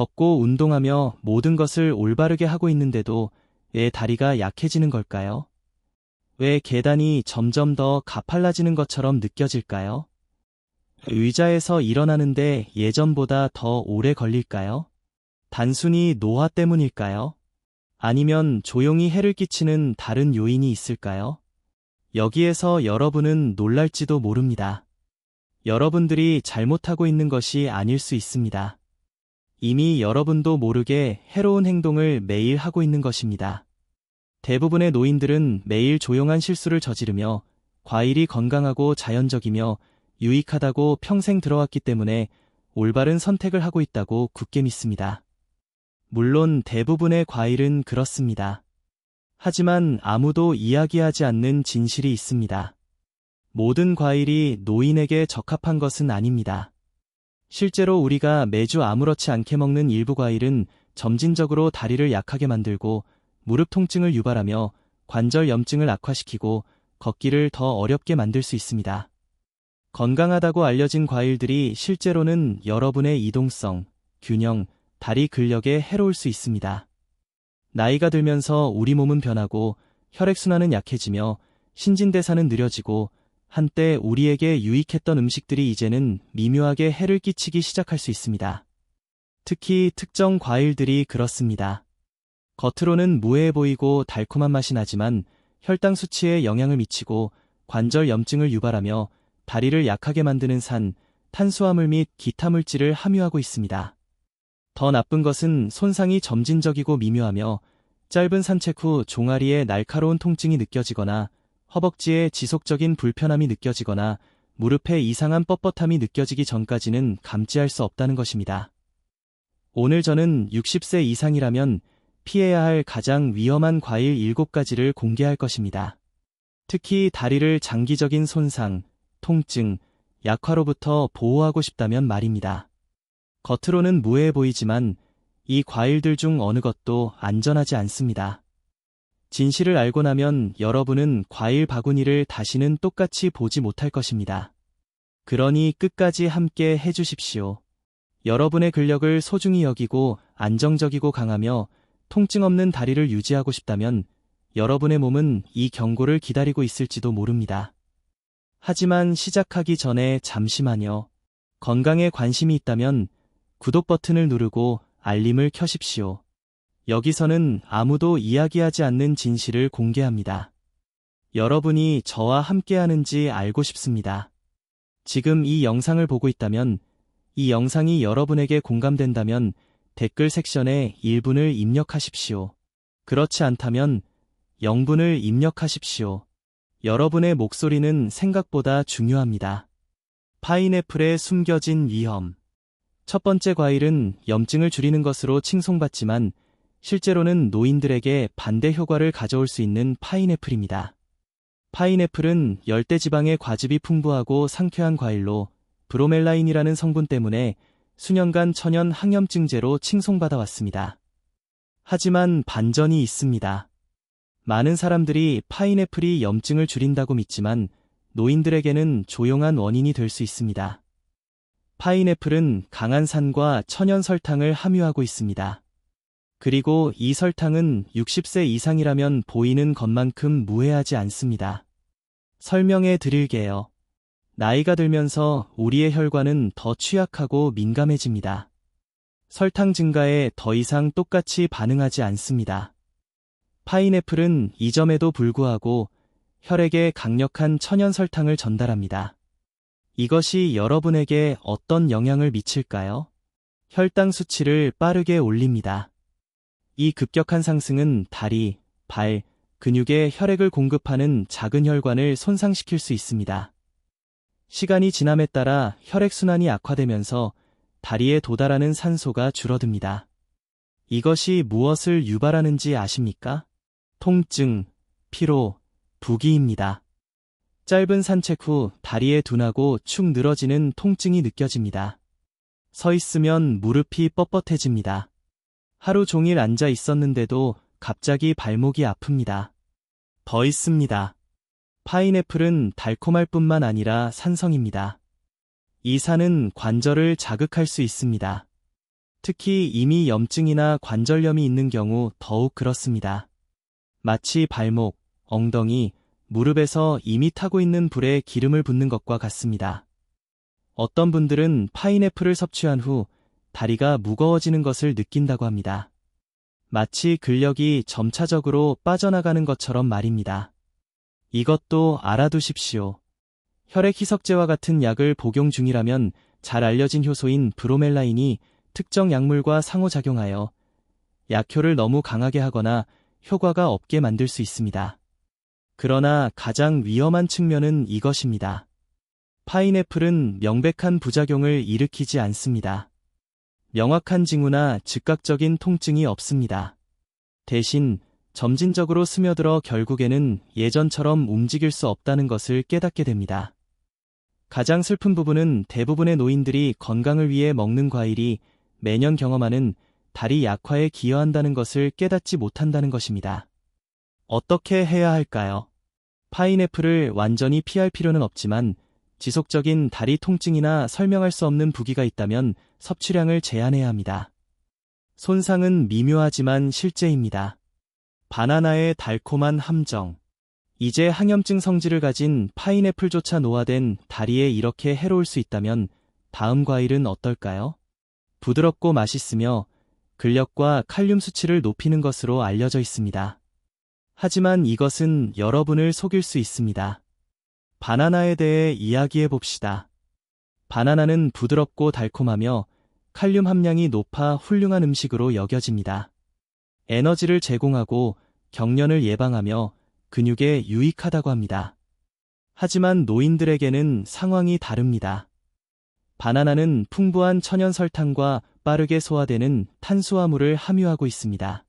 걷고 운동하며 모든 것을 올바르게 하고 있는데도 왜 다리가 약해지는 걸까요? 왜 계단이 점점 더 가팔라지는 것처럼 느껴질까요? 의자에서 일어나는데 예전보다 더 오래 걸릴까요? 단순히 노화 때문일까요? 아니면 조용히 해를 끼치는 다른 요인이 있을까요? 여기에서 여러분은 놀랄지도 모릅니다. 여러분들이 잘못하고 있는 것이 아닐 수 있습니다. 이미 여러분도 모르게 해로운 행동을 매일 하고 있는 것입니다. 대부분의 노인들은 매일 조용한 실수를 저지르며 과일이 건강하고 자연적이며 유익하다고 평생 들어왔기 때문에 올바른 선택을 하고 있다고 굳게 믿습니다. 물론 대부분의 과일은 그렇습니다. 하지만 아무도 이야기하지 않는 진실이 있습니다. 모든 과일이 노인에게 적합한 것은 아닙니다. 실제로 우리가 매주 아무렇지 않게 먹는 일부 과일은 점진적으로 다리를 약하게 만들고 무릎 통증을 유발하며 관절 염증을 악화시키고 걷기를 더 어렵게 만들 수 있습니다. 건강하다고 알려진 과일들이 실제로는 여러분의 이동성, 균형, 다리 근력에 해로울 수 있습니다. 나이가 들면서 우리 몸은 변하고 혈액순환은 약해지며 신진대사는 느려지고 한때 우리에게 유익했던 음식들이 이제는 미묘하게 해를 끼치기 시작할 수 있습니다. 특히 특정 과일들이 그렇습니다. 겉으로는 무해해 보이고 달콤한 맛이 나지만 혈당 수치에 영향을 미치고 관절 염증을 유발하며 다리를 약하게 만드는 산, 탄수화물 및 기타 물질을 함유하고 있습니다. 더 나쁜 것은 손상이 점진적이고 미묘하며 짧은 산책 후 종아리에 날카로운 통증이 느껴지거나 허벅지에 지속적인 불편함이 느껴지거나 무릎에 이상한 뻣뻣함이 느껴지기 전까지는 감지할 수 없다는 것입니다. 오늘 저는 60세 이상이라면 피해야 할 가장 위험한 과일 7가지를 공개할 것입니다. 특히 다리를 장기적인 손상, 통증, 약화로부터 보호하고 싶다면 말입니다. 겉으로는 무해해 보이지만 이 과일들 중 어느 것도 안전하지 않습니다. 진실을 알고 나면 여러분은 과일 바구니를 다시는 똑같이 보지 못할 것입니다. 그러니 끝까지 함께 해주십시오. 여러분의 근력을 소중히 여기고 안정적이고 강하며 통증 없는 다리를 유지하고 싶다면 여러분의 몸은 이 경고를 기다리고 있을지도 모릅니다. 하지만 시작하기 전에 잠시만요. 건강에 관심이 있다면 구독 버튼을 누르고 알림을 켜십시오. 여기서는 아무도 이야기하지 않는 진실을 공개합니다. 여러분이 저와 함께하는지 알고 싶습니다. 지금 이 영상을 보고 있다면 이 영상이 여러분에게 공감된다면 댓글 섹션에 1분을 입력하십시오. 그렇지 않다면 0분을 입력하십시오. 여러분의 목소리는 생각보다 중요합니다. 파인애플의 숨겨진 위험. 첫 번째 과일은 염증을 줄이는 것으로 칭송받지만 실제로는 노인들에게 반대 효과를 가져올 수 있는 파인애플입니다. 파인애플은 열대 지방의 과즙이 풍부하고 상쾌한 과일로 브로멜라인이라는 성분 때문에 수년간 천연 항염증제로 칭송받아 왔습니다. 하지만 반전이 있습니다. 많은 사람들이 파인애플이 염증을 줄인다고 믿지만 노인들에게는 조용한 원인이 될 수 있습니다. 파인애플은 강한 산과 천연 설탕을 함유하고 있습니다. 그리고 이 설탕은 60세 이상이라면 보이는 것만큼 무해하지 않습니다. 설명해 드릴게요. 나이가 들면서 우리의 혈관은 더 취약하고 민감해집니다. 설탕 증가에 더 이상 똑같이 반응하지 않습니다. 파인애플은 이 점에도 불구하고 혈액에 강력한 천연 설탕을 전달합니다. 이것이 여러분에게 어떤 영향을 미칠까요? 혈당 수치를 빠르게 올립니다. 이 급격한 상승은 다리, 발, 근육에 혈액을 공급하는 작은 혈관을 손상시킬 수 있습니다. 시간이 지남에 따라 혈액순환이 악화되면서 다리에 도달하는 산소가 줄어듭니다. 이것이 무엇을 유발하는지 아십니까? 통증, 피로, 부기입니다. 짧은 산책 후 다리에 둔하고 축 늘어지는 통증이 느껴집니다. 서 있으면 무릎이 뻣뻣해집니다. 하루 종일 앉아 있었는데도 갑자기 발목이 아픕니다. 더 있습니다. 파인애플은 달콤할 뿐만 아니라 산성입니다. 이 산은 관절을 자극할 수 있습니다. 특히 이미 염증이나 관절염이 있는 경우 더욱 그렇습니다. 마치 발목, 엉덩이, 무릎에서 이미 타고 있는 불에 기름을 붓는 것과 같습니다. 어떤 분들은 파인애플을 섭취한 후 다리가 무거워지는 것을 느낀다고 합니다. 마치 근력이 점차적으로 빠져나가는 것처럼 말입니다. 이것도 알아두십시오. 혈액 희석제와 같은 약을 복용 중이라면 잘 알려진 효소인 브로멜라인이 특정 약물과 상호작용하여 약효를 너무 강하게 하거나 효과가 없게 만들 수 있습니다. 그러나 가장 위험한 측면은 이것입니다. 파인애플은 명백한 부작용을 일으키지 않습니다. 명확한 징후나 즉각적인 통증이 없습니다. 대신 점진적으로 스며들어 결국에는 예전처럼 움직일 수 없다는 것을 깨닫게 됩니다. 가장 슬픈 부분은 대부분의 노인들이 건강을 위해 먹는 과일이 매년 경험하는 다리 약화에 기여한다는 것을 깨닫지 못한다는 것입니다. 어떻게 해야 할까요? 파인애플을 완전히 피할 필요는 없지만 지속적인 다리 통증이나 설명할 수 없는 부기가 있다면 섭취량을 제한해야 합니다. 손상은 미묘하지만 실제입니다. 바나나의 달콤한 함정. 이제 항염증 성질을 가진 파인애플조차 노화된 다리에 이렇게 해로울 수 있다면 다음 과일은 어떨까요? 부드럽고 맛있으며 근력과 칼륨 수치를 높이는 것으로 알려져 있습니다. 하지만 이것은 여러분을 속일 수 있습니다. 바나나에 대해 이야기해 봅시다. 바나나는 부드럽고 달콤하며 칼륨 함량이 높아 훌륭한 음식으로 여겨집니다. 에너지를 제공하고 경련을 예방하며 근육에 유익하다고 합니다. 하지만 노인들에게는 상황이 다릅니다. 바나나는 풍부한 천연 설탕과 빠르게 소화되는 탄수화물을 함유하고 있습니다.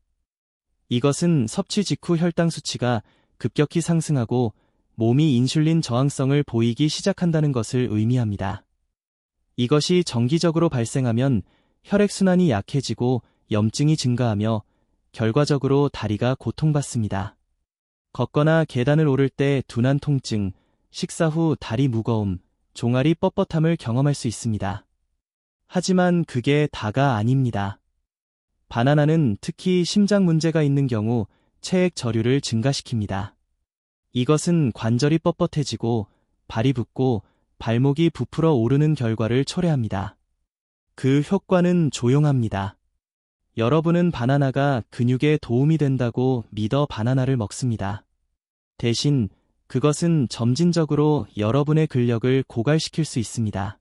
이것은 섭취 직후 혈당 수치가 급격히 상승하고 몸이 인슐린 저항성을 보이기 시작한다는 것을 의미합니다. 이것이 정기적으로 발생하면 혈액순환이 약해지고 염증이 증가하며 결과적으로 다리가 고통받습니다. 걷거나 계단을 오를 때 둔한 통증, 식사 후 다리 무거움, 종아리 뻣뻣함을 경험할 수 있습니다. 하지만 그게 다가 아닙니다. 바나나는 특히 심장 문제가 있는 경우 체액 저류를 증가시킵니다. 이것은 관절이 뻣뻣해지고 발이 붓고 발목이 부풀어 오르는 결과를 초래합니다. 그 효과는 조용합니다. 여러분은 바나나가 근육에 도움이 된다고 믿어 바나나를 먹습니다. 대신 그것은 점진적으로 여러분의 근력을 고갈시킬 수 있습니다.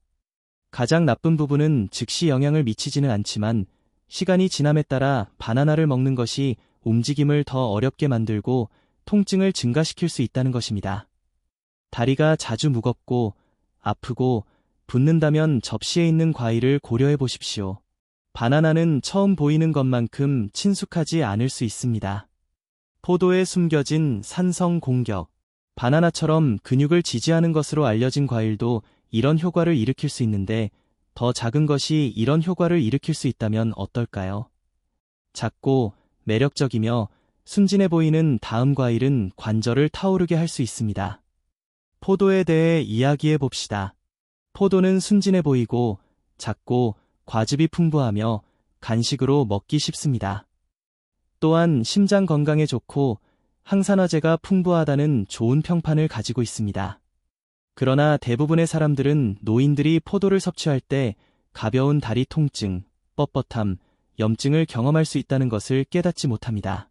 가장 나쁜 부분은 즉시 영향을 미치지는 않지만 시간이 지남에 따라 바나나를 먹는 것이 움직임을 더 어렵게 만들고 통증을 증가시킬 수 있다는 것입니다. 다리가 자주 무겁고 아프고 붓는다면 접시에 있는 과일을 고려해 보십시오. 바나나는 처음 보이는 것만큼 친숙하지 않을 수 있습니다. 포도에 숨겨진 산성 공격. 바나나처럼 근육을 지지하는 것으로 알려진 과일도 이런 효과를 일으킬 수 있는데 더 작은 것이 이런 효과를 일으킬 수 있다면 어떨까요? 작고 매력적이며 순진해 보이는 다음 과일은 관절을 타오르게 할 수 있습니다. 포도에 대해 이야기해 봅시다. 포도는 순진해 보이고 작고 과즙이 풍부하며 간식으로 먹기 쉽습니다. 또한 심장 건강에 좋고 항산화제가 풍부하다는 좋은 평판을 가지고 있습니다. 그러나 대부분의 사람들은 노인들이 포도를 섭취할 때 가벼운 다리 통증, 뻣뻣함, 염증을 경험할 수 있다는 것을 깨닫지 못합니다.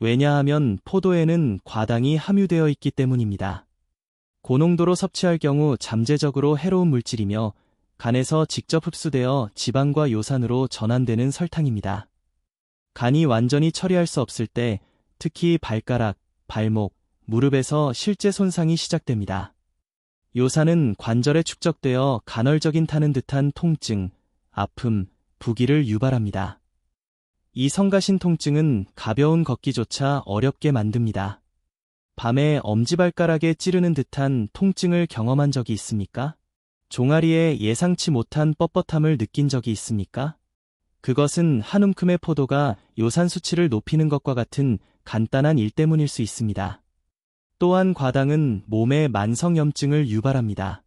왜냐하면 포도에는 과당이 함유되어 있기 때문입니다. 고농도로 섭취할 경우 잠재적으로 해로운 물질이며 간에서 직접 흡수되어 지방과 요산으로 전환되는 설탕입니다. 간이 완전히 처리할 수 없을 때 특히 발가락, 발목, 무릎에서 실제 손상이 시작됩니다. 요산은 관절에 축적되어 간헐적인 타는 듯한 통증, 아픔, 부기를 유발합니다. 이 성가신 통증은 가벼운 걷기조차 어렵게 만듭니다. 밤에 엄지발가락에 찌르는 듯한 통증을 경험한 적이 있습니까? 종아리에 예상치 못한 뻣뻣함을 느낀 적이 있습니까? 그것은 한 움큼의 포도가 요산 수치를 높이는 것과 같은 간단한 일 때문일 수 있습니다. 또한 과당은 몸의 만성염증을 유발합니다.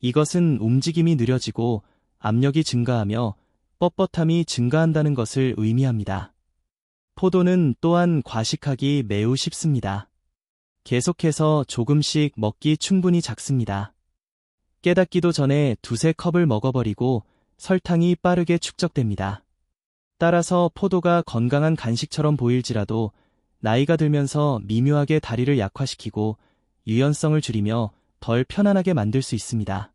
이것은 움직임이 느려지고 압력이 증가하며 뻣뻣함이 증가한다는 것을 의미합니다. 포도는 또한 과식하기 매우 쉽습니다. 계속해서 조금씩 먹기 충분히 작습니다. 깨닫기도 전에 두세 컵을 먹어버리고 설탕이 빠르게 축적됩니다. 따라서 포도가 건강한 간식처럼 보일지라도 나이가 들면서 미묘하게 다리를 약화시키고 유연성을 줄이며 덜 편안하게 만들 수 있습니다.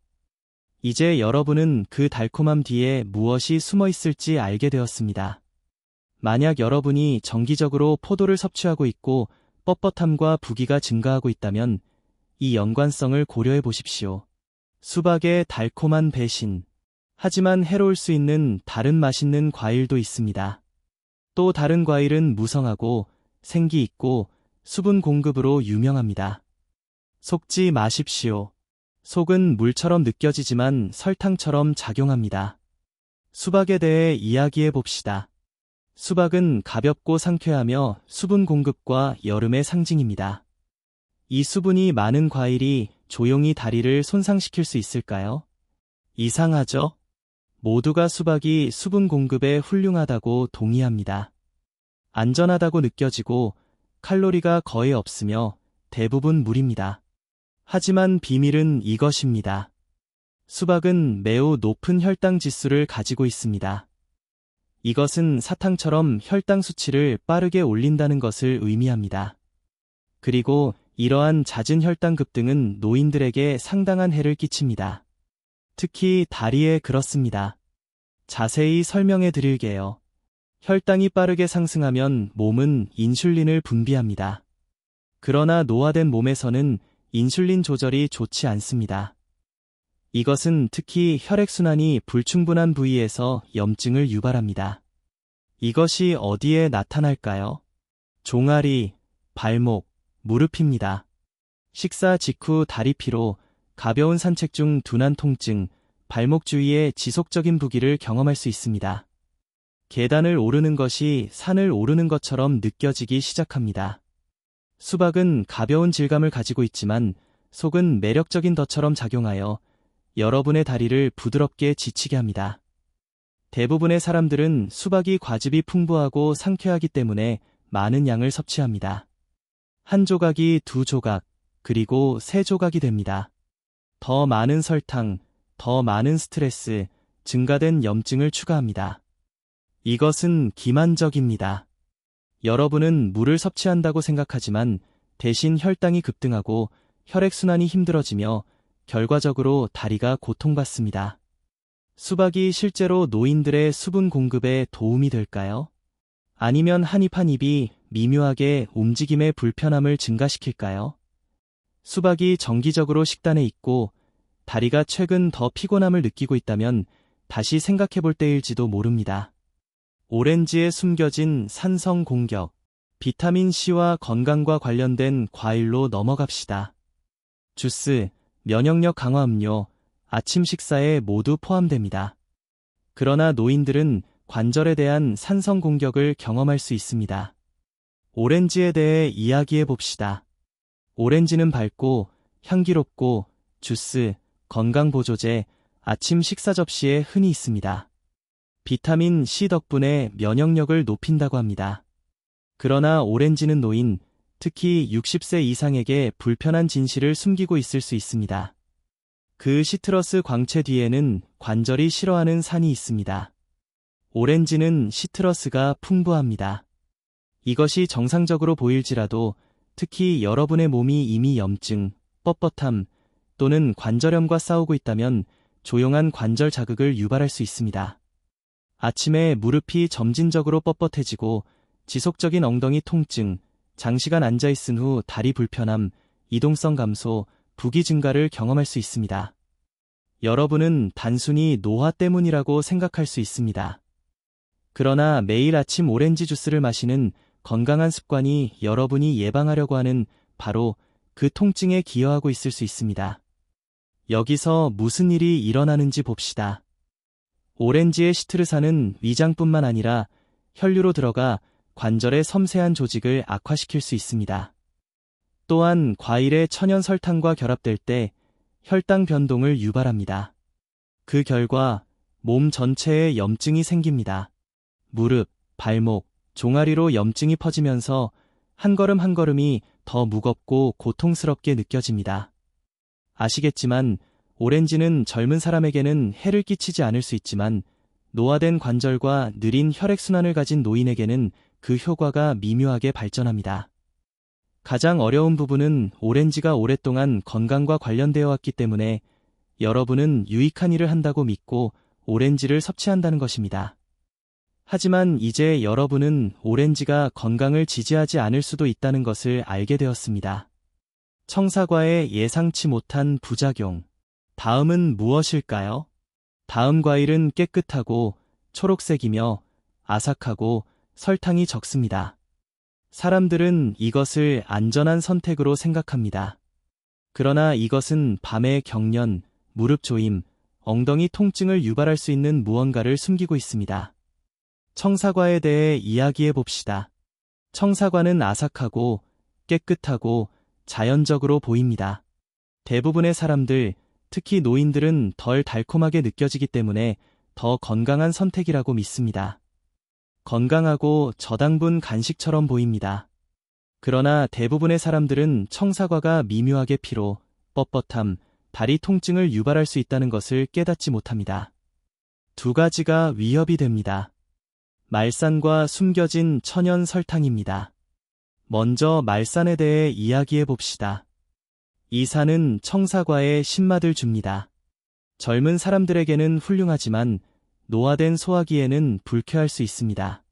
이제 여러분은 그 달콤함 뒤에 무엇이 숨어 있을지 알게 되었습니다. 만약 여러분이 정기적으로 포도를 섭취하고 있고 뻣뻣함과 부기가 증가하고 있다면 이 연관성을 고려해 보십시오. 수박의 달콤한 배신. 하지만 해로울 수 있는 다른 맛있는 과일도 있습니다. 또 다른 과일은 무성하고 생기 있고 수분 공급으로 유명합니다. 속지 마십시오. 속은 물처럼 느껴지지만 설탕처럼 작용합니다. 수박에 대해 이야기해 봅시다. 수박은 가볍고 상쾌하며 수분 공급과 여름의 상징입니다. 이 수분이 많은 과일이 조용히 다리를 손상시킬 수 있을까요? 이상하죠? 모두가 수박이 수분 공급에 훌륭하다고 동의합니다. 안전하다고 느껴지고 칼로리가 거의 없으며 대부분 물입니다. 하지만 비밀은 이것입니다. 수박은 매우 높은 혈당 지수를 가지고 있습니다. 이것은 사탕처럼 혈당 수치를 빠르게 올린다는 것을 의미합니다. 그리고 이러한 잦은 혈당 급등은 노인들에게 상당한 해를 끼칩니다. 특히 다리에 그렇습니다. 자세히 설명해 드릴게요. 혈당이 빠르게 상승하면 몸은 인슐린을 분비합니다. 그러나 노화된 몸에서는 인슐린 조절이 좋지 않습니다. 이것은 특히 혈액순환이 불충분한 부위에서 염증을 유발합니다. 이것이 어디에 나타날까요? 종아리, 발목, 무릎입니다. 식사 직후 다리 피로, 가벼운 산책 중 둔한 통증, 발목 주위에 지속적인 부기를 경험할 수 있습니다. 계단을 오르는 것이 산을 오르는 것처럼 느껴지기 시작합니다. 수박은 가벼운 질감을 가지고 있지만 속은 매력적인 덫처럼 작용하여 여러분의 다리를 부드럽게 지치게 합니다. 대부분의 사람들은 수박이 과즙이 풍부하고 상쾌하기 때문에 많은 양을 섭취합니다. 한 조각이 두 조각, 그리고 세 조각이 됩니다. 더 많은 설탕, 더 많은 스트레스, 증가된 염증을 추가합니다. 이것은 기만적입니다. 여러분은 물을 섭취한다고 생각하지만 대신 혈당이 급등하고 혈액순환이 힘들어지며 결과적으로 다리가 고통받습니다. 수박이 실제로 노인들의 수분 공급에 도움이 될까요? 아니면 한입 한입이 미묘하게 움직임의 불편함을 증가시킬까요? 수박이 정기적으로 식단에 있고 다리가 최근 더 피곤함을 느끼고 있다면 다시 생각해 볼 때일지도 모릅니다. 오렌지에 숨겨진 산성 공격, 비타민C와 건강과 관련된 과일로 넘어갑시다. 주스, 면역력 강화 음료, 아침 식사에 모두 포함됩니다. 그러나 노인들은 관절에 대한 산성 공격을 경험할 수 있습니다. 오렌지에 대해 이야기해 봅시다. 오렌지는 밝고 향기롭고 주스, 건강 보조제, 아침 식사 접시에 흔히 있습니다. 비타민 C 덕분에 면역력을 높인다고 합니다. 그러나 오렌지는 노인, 특히 60세 이상에게 불편한 진실을 숨기고 있을 수 있습니다. 그 시트러스 광채 뒤에는 관절이 싫어하는 산이 있습니다. 오렌지는 시트러스가 풍부합니다. 이것이 정상적으로 보일지라도 특히 여러분의 몸이 이미 염증, 뻣뻣함 또는 관절염과 싸우고 있다면 조용한 관절 자극을 유발할 수 있습니다. 아침에 무릎이 점진적으로 뻣뻣해지고 지속적인 엉덩이 통증, 장시간 앉아있은 후 다리 불편함, 이동성 감소, 부기 증가를 경험할 수 있습니다. 여러분은 단순히 노화 때문이라고 생각할 수 있습니다. 그러나 매일 아침 오렌지 주스를 마시는 건강한 습관이 여러분이 예방하려고 하는 바로 그 통증에 기여하고 있을 수 있습니다. 여기서 무슨 일이 일어나는지 봅시다. 오렌지의 시트르산은 위장뿐만 아니라 혈류로 들어가 관절의 섬세한 조직을 악화시킬 수 있습니다. 또한 과일의 천연 설탕과 결합될 때 혈당 변동을 유발합니다. 그 결과 몸 전체에 염증이 생깁니다. 무릎, 발목, 종아리로 염증이 퍼지면서 한 걸음 한 걸음이 더 무겁고 고통스럽게 느껴집니다. 아시겠지만 오렌지는 젊은 사람에게는 해를 끼치지 않을 수 있지만 노화된 관절과 느린 혈액순환을 가진 노인에게는 그 효과가 미묘하게 발전합니다. 가장 어려운 부분은 오렌지가 오랫동안 건강과 관련되어 왔기 때문에 여러분은 유익한 일을 한다고 믿고 오렌지를 섭취한다는 것입니다. 하지만 이제 여러분은 오렌지가 건강을 지지하지 않을 수도 있다는 것을 알게 되었습니다. 청사과의 예상치 못한 부작용. 다음은 무엇일까요? 다음 과일은 깨끗하고 초록색이며 아삭하고 설탕이 적습니다. 사람들은 이것을 안전한 선택으로 생각합니다. 그러나 이것은 밤의 경련, 무릎 조임, 엉덩이 통증을 유발할 수 있는 무언가를 숨기고 있습니다. 청사과에 대해 이야기해 봅시다. 청사과는 아삭하고 깨끗하고 자연적으로 보입니다. 대부분의 사람들, 특히 노인들은 덜 달콤하게 느껴지기 때문에 더 건강한 선택이라고 믿습니다. 건강하고 저당분 간식처럼 보입니다. 그러나 대부분의 사람들은 청사과가 미묘하게 피로, 뻣뻣함, 다리 통증을 유발할 수 있다는 것을 깨닫지 못합니다. 두 가지가 위협이 됩니다. 말산과 숨겨진 천연 설탕입니다. 먼저 말산에 대해 이야기해 봅시다. 이 산은 청사과에 신맛을 줍니다. 젊은 사람들에게는 훌륭하지만 노화된 소화기에는 불쾌할 수 있습니다.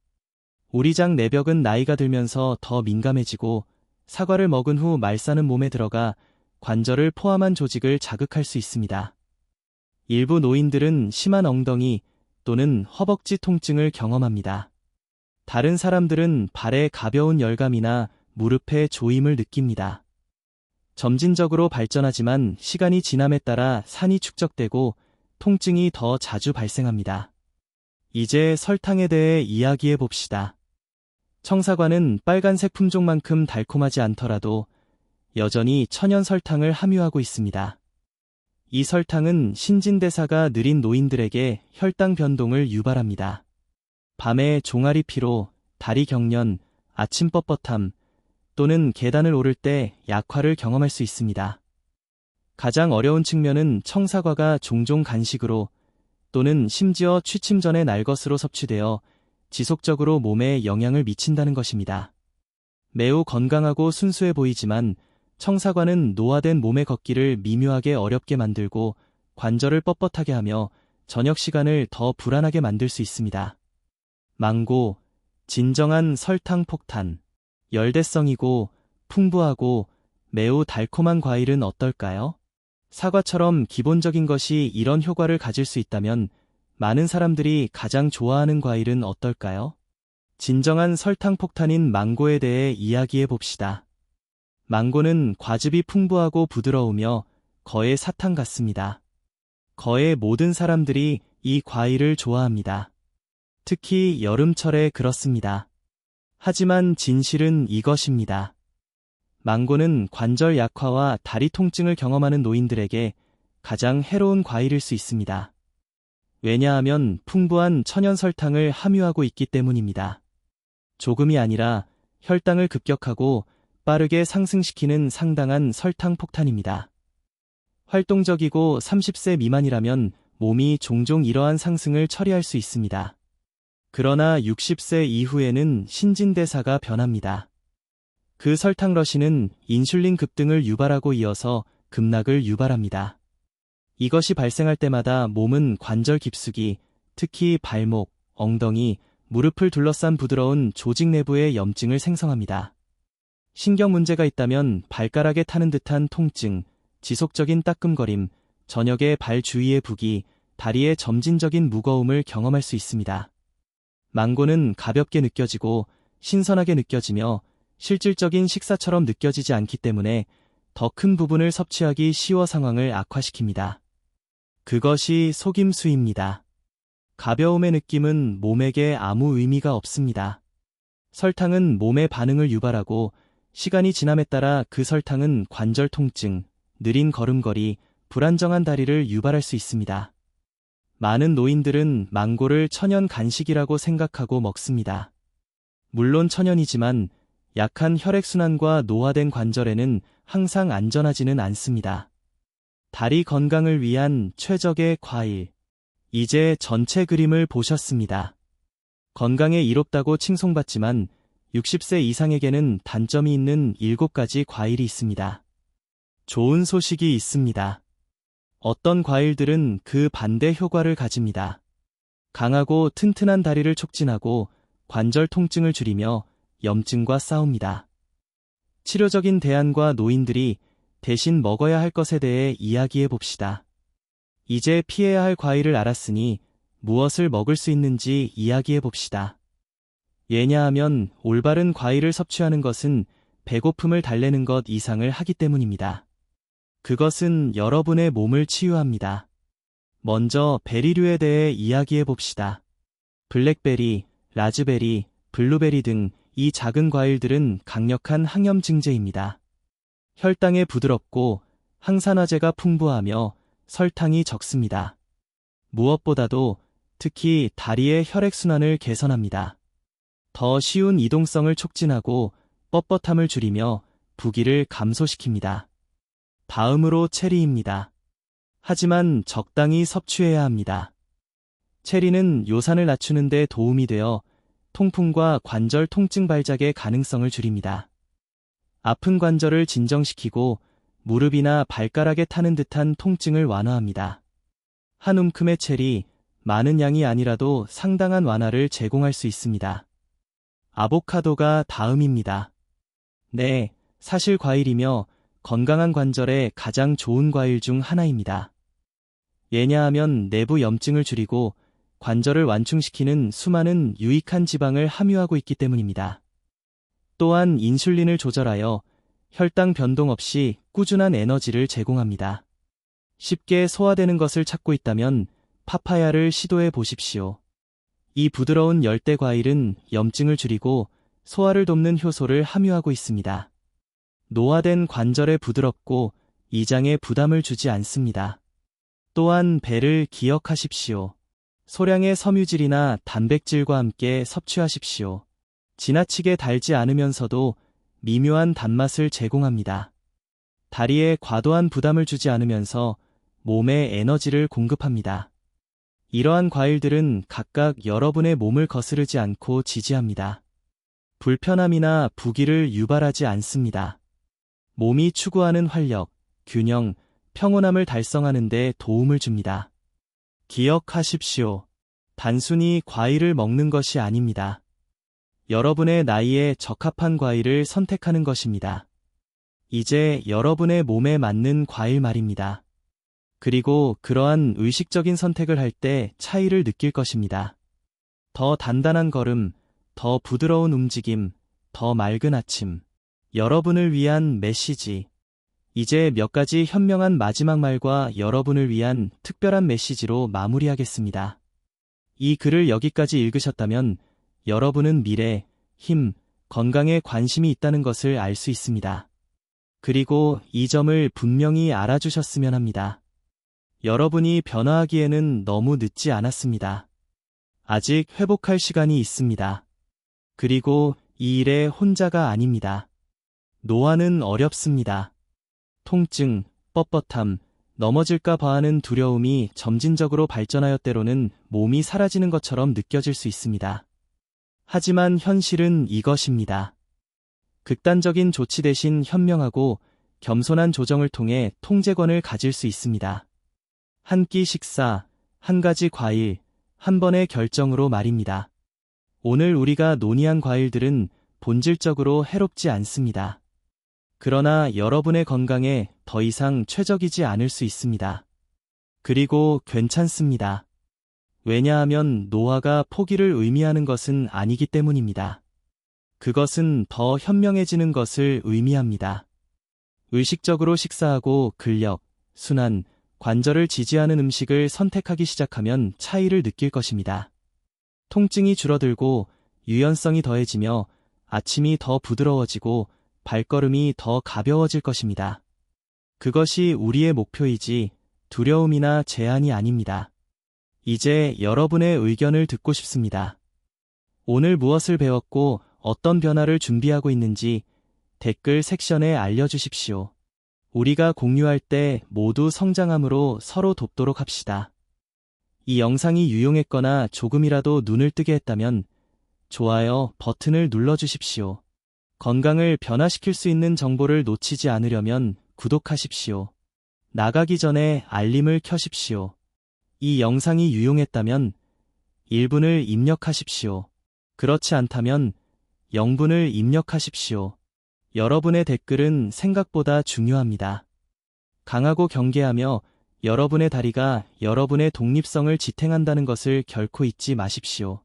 오리장 내벽은 나이가 들면서 더 민감해지고 사과를 먹은 후 말산은 몸에 들어가 관절을 포함한 조직을 자극할 수 있습니다. 일부 노인들은 심한 엉덩이, 또는 허벅지 통증을 경험합니다. 다른 사람들은 발에 가벼운 열감이나 무릎에 조임을 느낍니다. 점진적으로 발전하지만 시간이 지남에 따라 산이 축적되고 통증이 더 자주 발생합니다. 이제 설탕에 대해 이야기해 봅시다. 청사과는 빨간색 품종만큼 달콤하지 않더라도 여전히 천연 설탕을 함유하고 있습니다. 이 설탕은 신진대사가 느린 노인들에게 혈당 변동을 유발합니다. 밤에 종아리 피로, 다리 경련, 아침 뻣뻣함 또는 계단을 오를 때 약화를 경험할 수 있습니다. 가장 어려운 측면은 청사과가 종종 간식으로 또는 심지어 취침 전에 날 것으로 섭취되어 지속적으로 몸에 영향을 미친다는 것입니다. 매우 건강하고 순수해 보이지만 청사과는 노화된 몸의 걷기를 미묘하게 어렵게 만들고 관절을 뻣뻣하게 하며 저녁 시간을 더 불안하게 만들 수 있습니다. 망고, 진정한 설탕 폭탄, 열대성이고 풍부하고 매우 달콤한 과일은 어떨까요? 사과처럼 기본적인 것이 이런 효과를 가질 수 있다면 많은 사람들이 가장 좋아하는 과일은 어떨까요? 진정한 설탕 폭탄인 망고에 대해 이야기해 봅시다. 망고는 과즙이 풍부하고 부드러우며 거의 사탕 같습니다. 거의 모든 사람들이 이 과일을 좋아합니다. 특히 여름철에 그렇습니다. 하지만 진실은 이것입니다. 망고는 관절 약화와 다리 통증을 경험하는 노인들에게 가장 해로운 과일일 수 있습니다. 왜냐하면 풍부한 천연 설탕을 함유하고 있기 때문입니다. 조금이 아니라 혈당을 급격하고 빠르게 상승시키는 상당한 설탕 폭탄입니다. 활동적이고 30세 미만이라면 몸이 종종 이러한 상승을 처리할 수 있습니다. 그러나 60세 이후에는 신진대사가 변합니다. 그 설탕 러시는 인슐린 급등을 유발하고 이어서 급락을 유발합니다. 이것이 발생할 때마다 몸은 관절 깊숙이, 특히 발목, 엉덩이, 무릎을 둘러싼 부드러운 조직 내부에 염증을 생성합니다. 신경 문제가 있다면 발가락에 타는 듯한 통증, 지속적인 따끔거림, 저녁에 발 주위의 부기, 다리의 점진적인 무거움을 경험할 수 있습니다. 망고는 가볍게 느껴지고 신선하게 느껴지며 실질적인 식사처럼 느껴지지 않기 때문에 더 큰 부분을 섭취하기 쉬워 상황을 악화시킵니다. 그것이 속임수입니다. 가벼움의 느낌은 몸에게 아무 의미가 없습니다. 설탕은 몸의 반응을 유발하고 시간이 지남에 따라 그 설탕은 관절 통증, 느린 걸음걸이, 불안정한 다리를 유발할 수 있습니다. 많은 노인들은 망고를 천연 간식이라고 생각하고 먹습니다. 물론 천연이지만 약한 혈액순환과 노화된 관절에는 항상 안전하지는 않습니다. 다리 건강을 위한 최적의 과일. 이제 전체 그림을 보셨습니다. 건강에 이롭다고 칭송받지만 60세 이상에게는 단점이 있는 7가지 과일이 있습니다. 좋은 소식이 있습니다. 어떤 과일들은 그 반대 효과를 가집니다. 강하고 튼튼한 다리를 촉진하고 관절 통증을 줄이며 염증과 싸웁니다. 치료적인 대안과 노인들이 대신 먹어야 할 것에 대해 이야기해 봅시다. 이제 피해야 할 과일을 알았으니 무엇을 먹을 수 있는지 이야기해 봅시다. 예냐하면 올바른 과일을 섭취하는 것은 배고픔을 달래는 것 이상을 하기 때문입니다. 그것은 여러분의 몸을 치유합니다. 먼저 베리류에 대해 이야기해 봅시다. 블랙베리, 라즈베리, 블루베리 등 이 작은 과일들은 강력한 항염 증제입니다. 혈당에 부드럽고 항산화제가 풍부하며 설탕이 적습니다. 무엇보다도 특히 다리의 혈액순환을 개선합니다. 더 쉬운 이동성을 촉진하고 뻣뻣함을 줄이며 부기를 감소시킵니다. 다음으로 체리입니다. 하지만 적당히 섭취해야 합니다. 체리는 요산을 낮추는 데 도움이 되어 통풍과 관절 통증 발작의 가능성을 줄입니다. 아픈 관절을 진정시키고 무릎이나 발가락에 타는 듯한 통증을 완화합니다. 한 움큼의 체리, 많은 양이 아니라도 상당한 완화를 제공할 수 있습니다. 아보카도가 다음입니다. 네, 사실 과일이며 건강한 관절에 가장 좋은 과일 중 하나입니다. 예냐하면 내부 염증을 줄이고 관절을 완충시키는 수많은 유익한 지방을 함유하고 있기 때문입니다. 또한 인슐린을 조절하여 혈당 변동 없이 꾸준한 에너지를 제공합니다. 쉽게 소화되는 것을 찾고 있다면 파파야를 시도해 보십시오. 이 부드러운 열대 과일은 염증을 줄이고 소화를 돕는 효소를 함유하고 있습니다. 노화된 관절에 부드럽고 이장에 부담을 주지 않습니다. 또한 배를 기억하십시오. 소량의 섬유질이나 단백질과 함께 섭취하십시오. 지나치게 달지 않으면서도 미묘한 단맛을 제공합니다. 다리에 과도한 부담을 주지 않으면서 몸에 에너지를 공급합니다. 이러한 과일들은 각각 여러분의 몸을 거스르지 않고 지지합니다. 불편함이나 부기를 유발하지 않습니다. 몸이 추구하는 활력, 균형, 평온함을 달성하는 데 도움을 줍니다. 기억하십시오. 단순히 과일을 먹는 것이 아닙니다. 여러분의 나이에 적합한 과일을 선택하는 것입니다. 이제 여러분의 몸에 맞는 과일 말입니다. 그리고 그러한 의식적인 선택을 할 때 차이를 느낄 것입니다. 더 단단한 걸음, 더 부드러운 움직임, 더 맑은 아침. 여러분을 위한 메시지. 이제 몇 가지 현명한 마지막 말과 여러분을 위한 특별한 메시지로 마무리하겠습니다. 이 글을 여기까지 읽으셨다면 여러분은 미래, 힘, 건강에 관심이 있다는 것을 알 수 있습니다. 그리고 이 점을 분명히 알아주셨으면 합니다. 여러분이 변화하기에는 너무 늦지 않았습니다. 아직 회복할 시간이 있습니다. 그리고 이 일에 혼자가 아닙니다. 노화는 어렵습니다. 통증, 뻣뻣함, 넘어질까 봐 하는 두려움이 점진적으로 발전하여 때로는 몸이 사라지는 것처럼 느껴질 수 있습니다. 하지만 현실은 이것입니다. 극단적인 조치 대신 현명하고 겸손한 조정을 통해 통제권을 가질 수 있습니다. 한 끼 식사, 한 가지 과일, 한 번의 결정으로 말입니다. 오늘 우리가 논의한 과일들은 본질적으로 해롭지 않습니다. 그러나 여러분의 건강에 더 이상 최적이지 않을 수 있습니다. 그리고 괜찮습니다. 왜냐하면 노화가 포기를 의미하는 것은 아니기 때문입니다. 그것은 더 현명해지는 것을 의미합니다. 의식적으로 식사하고 근력, 순환, 관절을 지지하는 음식을 선택하기 시작하면 차이를 느낄 것입니다. 통증이 줄어들고 유연성이 더해지며 아침이 더 부드러워지고 발걸음이 더 가벼워질 것입니다. 그것이 우리의 목표이지 두려움이나 제한이 아닙니다. 이제 여러분의 의견을 듣고 싶습니다. 오늘 무엇을 배웠고 어떤 변화를 준비하고 있는지 댓글 섹션에 알려주십시오. 우리가 공유할 때 모두 성장함으로 서로 돕도록 합시다. 이 영상이 유용했거나 조금이라도 눈을 뜨게 했다면 좋아요 버튼을 눌러주십시오. 건강을 변화시킬 수 있는 정보를 놓치지 않으려면 구독하십시오. 나가기 전에 알림을 켜십시오. 이 영상이 유용했다면 1분을 입력하십시오. 그렇지 않다면 0분을 입력하십시오. 여러분의 댓글은 생각보다 중요합니다. 강하고 경계하며 여러분의 다리가 여러분의 독립성을 지탱한다는 것을 결코 잊지 마십시오.